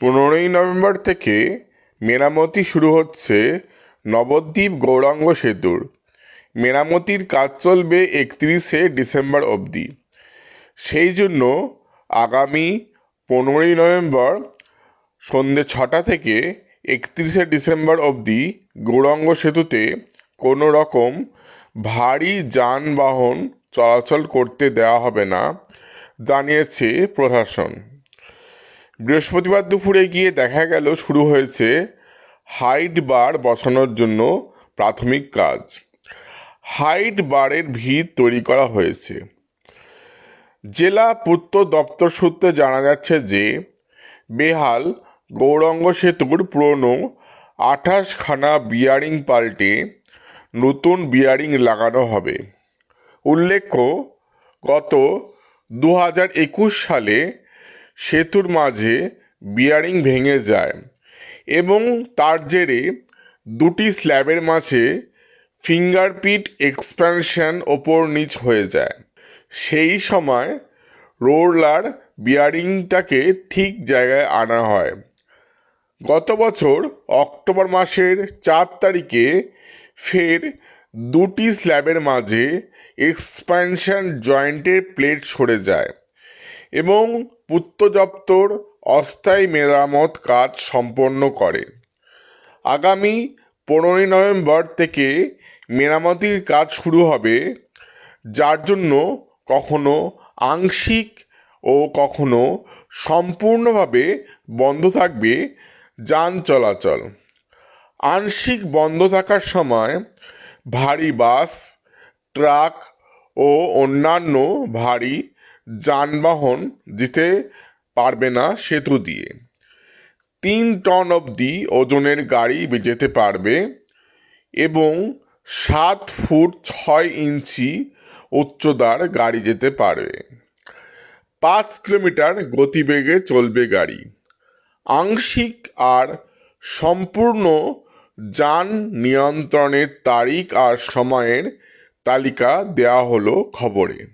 পনেরোই নভেম্বর থেকে মেরামতি শুরু হচ্ছে নবদ্বীপ গৌরাঙ্গ সেতুর। মেরামতির কাজ চলবে একত্রিশে ডিসেম্বর অবধি। সেই জন্য আগামী পনেরোই নভেম্বর সন্ধ্যে ছটা থেকে একত্রিশে ডিসেম্বর অবধি গৌরাঙ্গ সেতুতে কোনো রকম ভারী যানবাহন চলাচল করতে দেওয়া হবে না, জানিয়েছে প্রশাসন। বৃহস্পতিবার দুপুরে গিয়ে দেখা গেল শুরু হয়েছে হাইট বার বসানোর জন্য প্রাথমিক কাজ। হাইট বারের ভিত তৈরি করা হয়েছে। জেলা পূর্ত দপ্তর সূত্রে জানা যাচ্ছে যে, বেহাল গৌরঙ্গ সেতুর পুরনো আঠাশখানা বিয়ারিং পাল্টে নতুন বিয়ারিং লাগানো হবে। উল্লেখ্য, গত দু হাজার একুশ সালে সেতুর মাঝে বিয়ারিং ভেঙে যায় এবং তার জেরে দুটি স্ল্যাবের মাঝে ফিঙ্গারপ্রিন্ট এক্সপ্যানশন ওপর নিচ হয়ে যায়। সেই সময় রোলার বিয়ারিংটাকে ঠিক জায়গায় আনা হয়। গত বছর অক্টোবর মাসের চার তারিখে ফের দুটি স্ল্যাবের মাঝে এক্সপ্যানশন জয়েন্টের প্লেট সরে যায় এবং পূর্ত দপ্তর অস্থায়ী মেরামত কাজ সম্পন্ন করে। আগামী পনেরোই নভেম্বর থেকে মেরামতির কাজ শুরু হবে, যার জন্য কখনো আংশিক ও কখনো সম্পূর্ণভাবে বন্ধ থাকবে যান চলাচল। আংশিক বন্ধ থাকার সময় ভারী বাস, ট্রাক ও অন্যান্য ভারী যানবাহন যেতে পারবে না সেতু দিয়ে। তিন টন অবধি ওজনের গাড়ি যেতে পারবে এবং সাত ফুট ছয় ইঞ্চি উচ্চতার গাড়ি যেতে পারবে। পাঁচ কিলোমিটার গতিবেগে চলবে গাড়ি। আংশিক আর সম্পূর্ণ যান নিয়ন্ত্রণের তারিখ আর সময়ের তালিকা দেওয়া হলো খবরে।